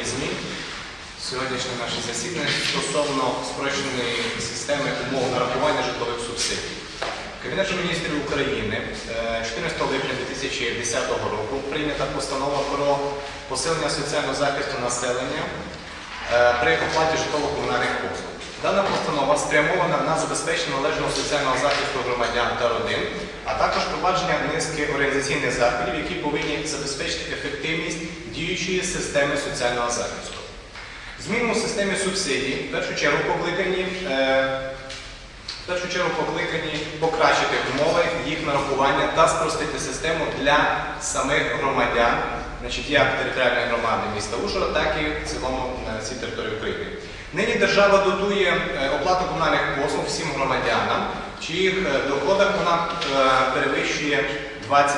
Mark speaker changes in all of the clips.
Speaker 1: є ЗМІ. Сьогоднішнє наше засідання стосовно спрощеної системи умов нарахування житлових субсидій. Кабінетом міністрів України е, 14 липня 2010 року прийнята постанова про посилення соціального захисту населення е, при оплаті житлово-комунальних послуг. Дана постанова спрямована на забезпечення належного соціального захисту громадян та родин, а також впровадження низки організаційних заходів, які повинні забезпечити ефективність діючої системи соціального захисту. Зміни у системі субсидій в першу чергу покликані, е, в першу чергу покликані покращити умови їх нарахування та спростити систему для самих громадян, значить, як територіальної громади міста Ужгород, так і в цілому на всій території України. Нині держава дотує е, оплату комунальних послуг всім громадянам, чиїх е, доходах вона е, перевищує 20%.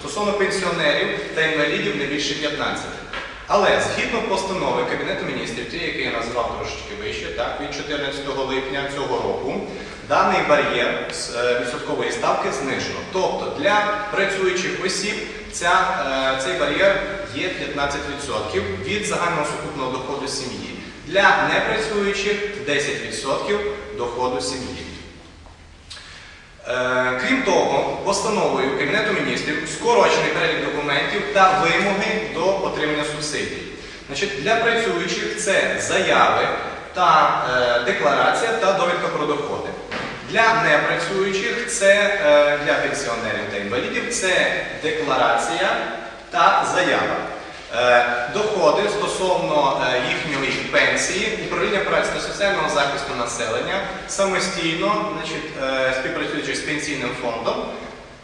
Speaker 1: Стосовно пенсіонерів та інвалідів не більше 15%. Але згідно постанови Кабінету міністрів, ті, які я назвав трошечки вище, так, від 14 липня цього року, даний бар'єр з відсоткової ставки знижено. Тобто для працюючих осіб ця, цей бар'єр є 15% від загального сукупного доходу сім'ї. Для непрацюючих 10% доходу сім'ї. Е, Крім того, постановою Кабінету міністрів скорочений перелік документів та вимоги до отримання субсидій. Значить, для працюючих це заяви та е, декларація та довідка про доходи. Для непрацюючих це е, для пенсіонерів та інвалідів це декларація та заява. Е, Доходи стосовно е, їхньої пенсії, управління праці та соціального захисту населення самостійно, значить, е, співпрацюючи з пенсійним фондом,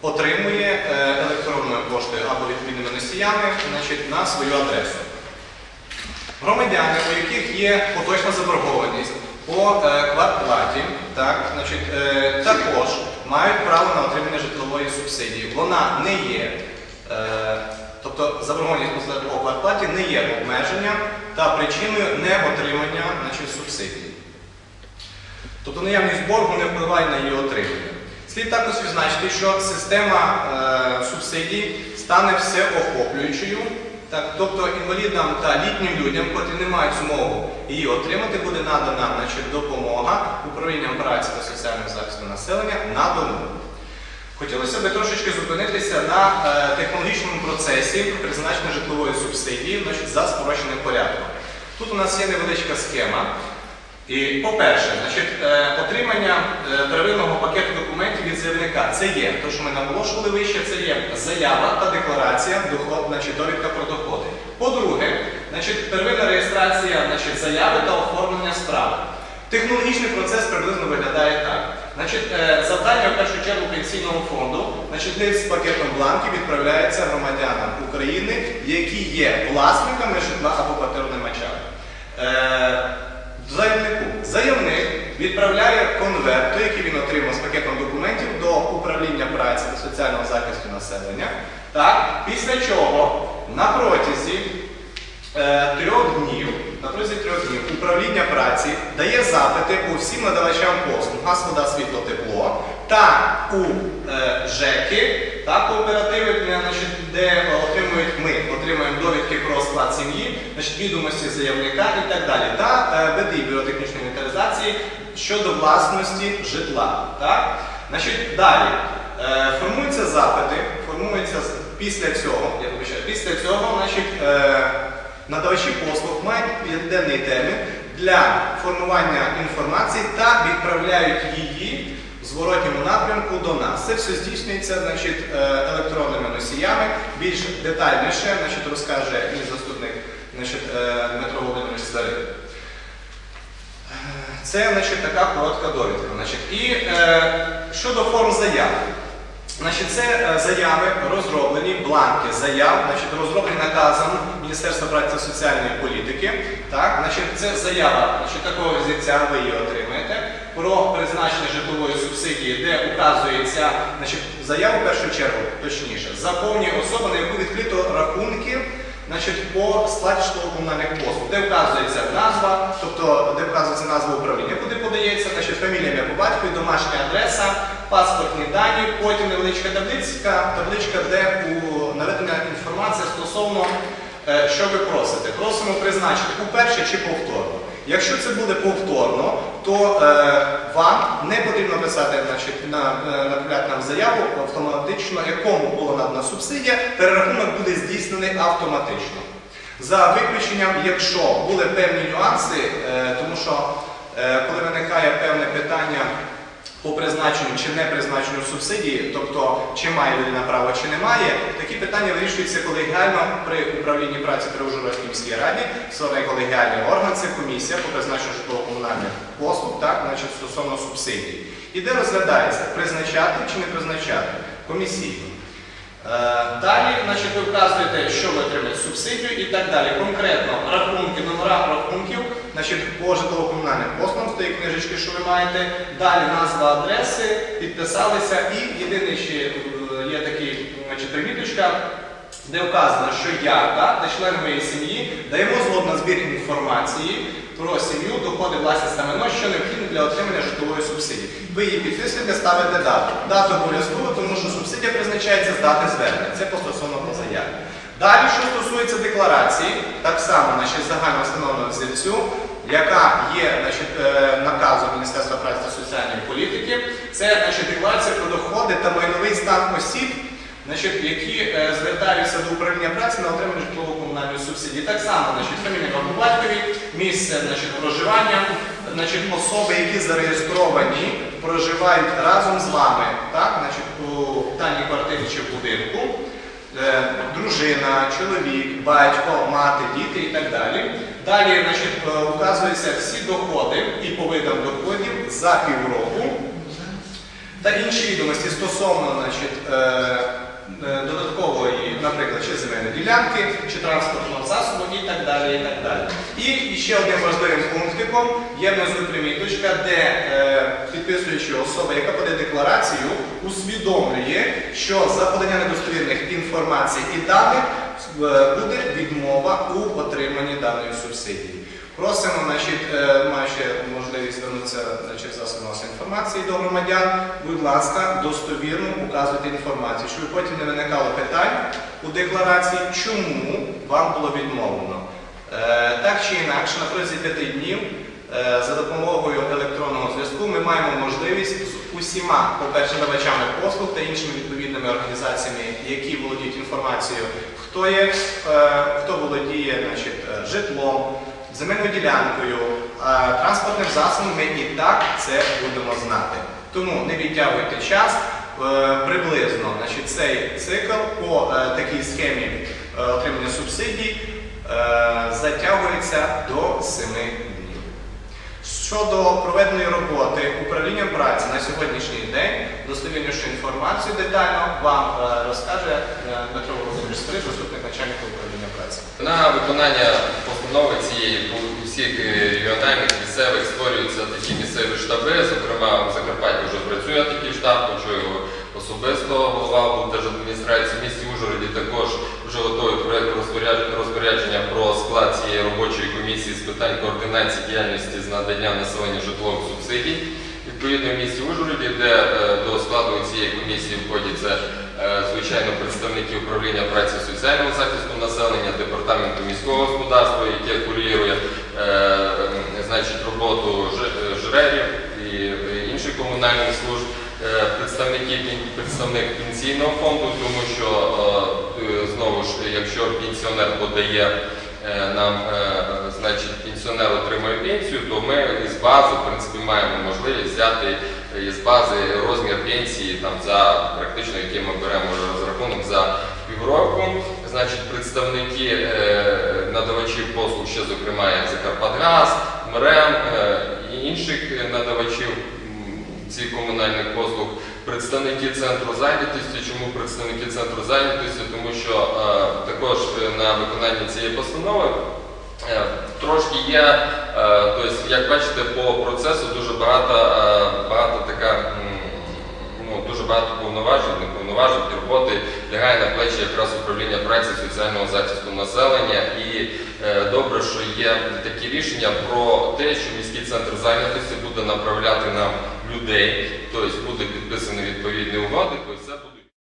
Speaker 1: отримує електронною поштою або відповідними носіями значить, на свою адресу. Громадяни, у яких є поточна заборгованість по квартплаті, так, значить, також мають право на отримання житлової субсидії. Вона не є, тобто заборгованість по- по квартплаті не є обмеженням та причиною неотримання значить, субсидії. Тобто наявність боргу не впливає на її отримання. Слід також відзначити, що система е, субсидій стане всеохоплюючою, так, тобто інвалідам та літнім людям, котрі не мають змогу її отримати, буде надана значить, допомога управлінням праці та соціального захисту населення на дому. Хотілося б трошечки зупинитися на е, технологічному процесі призначення житлової субсидії значить, за спрощеним порядком. Тут у нас є невеличка схема. І, по-перше, е, отримання е, первинного пакету документів від заявника це є, те, що ми наголошували вище, це є заява та декларація, доход, значить, довідка про доходи. По-друге, значить, первинна реєстрація значить, заяви та оформлення справи. Технологічний процес. Значить, е, завдання в першу чергу пенсійного фонду, значить, лист з пакетом бланків відправляється громадянам України, які є власниками житла або квартирнаймачами. Е, Заявнику. Заявник відправляє конверт, який він отримав з пакетом документів до управління праці та соціального захисту населення. Так, після чого на протязі е, трьох днів, протязі трьох днів управління праці дає запити у всім надавачам послуг газ, вода, світло, тепло та у е, ЖЕКи та кооперативи, е, де отримують ми, отримуємо довідки про склад сім'ї, відомості заявника і так далі, та е, БДІ бюро технічної інвентаризації щодо власності житла. Так? Значить, далі е, формуються запити, формуються після цього, я вибачаю, після цього, значить, е, надавачі послуг мають п'ятиденний термін для формування інформації та відправляють її в зворотньому напрямку до нас. Це все здійснюється значить, е, електронними носіями. Більш детальніше значить, розкаже мій заступник значить, е, Дмитро Володимирович Свирид. Е, Це значить, така коротка довідка. Значить. І е, щодо форм заяв. Значить, це е, заяви розроблені, бланки заяв, значить, розроблені наказом Міністерства праці соціальної політики. Так, значить, це заява значить, такого зіця, ви її отримаєте, про призначення житлової субсидії, де указується значить, заяву в першу чергу, точніше, заповнює особа, на яку відкрито рахунки значить, по складі житлово-комунальних послуг, де вказується назва, тобто де вказується назва управління, куди подається, значить, фамілія, ім'я по батькові, домашня адреса, паспортні дані, потім невеличка табличка, табличка, де наведена інформація стосовно е, що ви просите? Просимо призначити уперше чи повторно. Якщо це буде повторно, то е, вам не потрібно писати значить, на, на направляти нам заяву автоматично, якому була надана субсидія, перерахунок буде здійснений автоматично. За виключенням, якщо були певні нюанси, е, тому що е, коли виникає певне питання по призначенню чи не призначенню субсидії, тобто чи має людина право, чи не має, такі питання вирішуються колегіально при управлінні праці при Ужгородській міській раді. Створений колегіальний орган, це комісія по призначенню житлово-комунальних послуг, так, значить, стосовно субсидій. І де розглядається, призначати чи не призначати комісійно. Е, Далі, значить, ви вказуєте, що ви отримаєте субсидію і так далі. Конкретно рахунки, номера рахунків, значить, по житлово-комунальним послугам з тієї книжечки, що ви маєте. Далі назва адреси, підписалися і єдиний ще е, є такий, значить, приміточка, де вказано, що я та члени моєї сім'ї даємо згод на збір інформації про сім'ю, доходи, власність майно, що необхідно для отримання житлової субсидії. Ви її підписуєте, ставите дату. Дату обов'язково, тому що субсидія призначається з дати звернення. Це по стосовно по заяві. Далі, що стосується декларації, так само значить, загально встановлено взірцю, яка є значить, е, наказом Міністерства праці та соціальної політики. Це значить, декларація про доходи та майновий стан осіб, значить, які е, звертаються до управління праці на отримання житлово-комунальної субсидії. Так само, значить, фамілія по місце значить, проживання, значить, особи, які зареєстровані, проживають разом з вами, так, значить, у даній квартирі чи будинку. Е, Дружина, чоловік, батько, мати, діти і так далі. Далі значить, е, вказуються всі доходи і по видам доходів за півроку та інші відомості стосовно значить, додаткової, наприклад, чи земельної ділянки, чи транспортного засобу і так далі. І так далі. І ще одним важливим пунктиком є внизу приміточка, де е, підписуючи особа, яка подає декларацію, усвідомлює, що за подання недостовірних інформацій і даних е, буде відмова у отриманні даної субсидії. Просимо, значить, е, маю ще можливість звернутися значить, засоби масової інформації до громадян. Будь ласка, достовірно указуйте інформацію, щоб потім не виникало питань у декларації, чому вам було відмовлено. Е, Так чи інакше, на протязі п'яти днів е, за допомогою електронного зв'язку ми маємо можливість з усіма, по-перше, надавачами послуг та іншими відповідними організаціями, які володіють інформацією, хто є, хто володіє значить, житлом, земельною ділянкою, транспортним засобом, ми і так це будемо знати. Тому не відтягуйте час. Е, Приблизно значить, цей цикл по е, такій схемі е, отримання субсидій затягується до 7 днів. Щодо проведеної роботи управління праці на сьогоднішній день, достовірнішу інформацію детально вам е, розкаже е, Дмитро Володимирович заступник начальника управління праці.
Speaker 2: На виконання постанови цієї по всіх е, регіональних місцевих створюються такі місцеві штаби. Зокрема, у Закарпатті вже працює особисто голова облдержадміністрації в місті Ужгороді також вже готовий проєкт розпорядження про склад цієї робочої комісії з питань координації діяльності з надання населення житлових субсидій. Відповідно, в місті Ужгороді, де е, до складу цієї комісії входять це, е, звичайно представники управління праці соціального захисту населення, департаменту міського господарства, яке курірує е, роботу жрерів і інших комунальних служб, представники представник пенсійного фонду, тому що е, е, знову ж, якщо пенсіонер подає е, нам, значить, пенсіонер отримує пенсію, то ми із бази, в принципі, маємо можливість взяти із бази розмір пенсії там за практично, який ми беремо розрахунок за півроку. Значить, представники надавачів послуг, ще зокрема як Закарпатгаз, МРЕМ і інших надавачів цих комунальних послуг, представники центру зайнятості. Чому представники центру зайнятості? Тому що е, також е, на виконанні цієї постанови е, трошки є, е, як бачите, по процесу дуже багато така. Дуже багато повноважень, неповноважень роботи лягає на плечі якраз управління праці соціального захисту населення. І е, добре, що є такі рішення про те, що міський центр зайнятості буде направляти нам людей, тобто буде підписані відповідні угоди.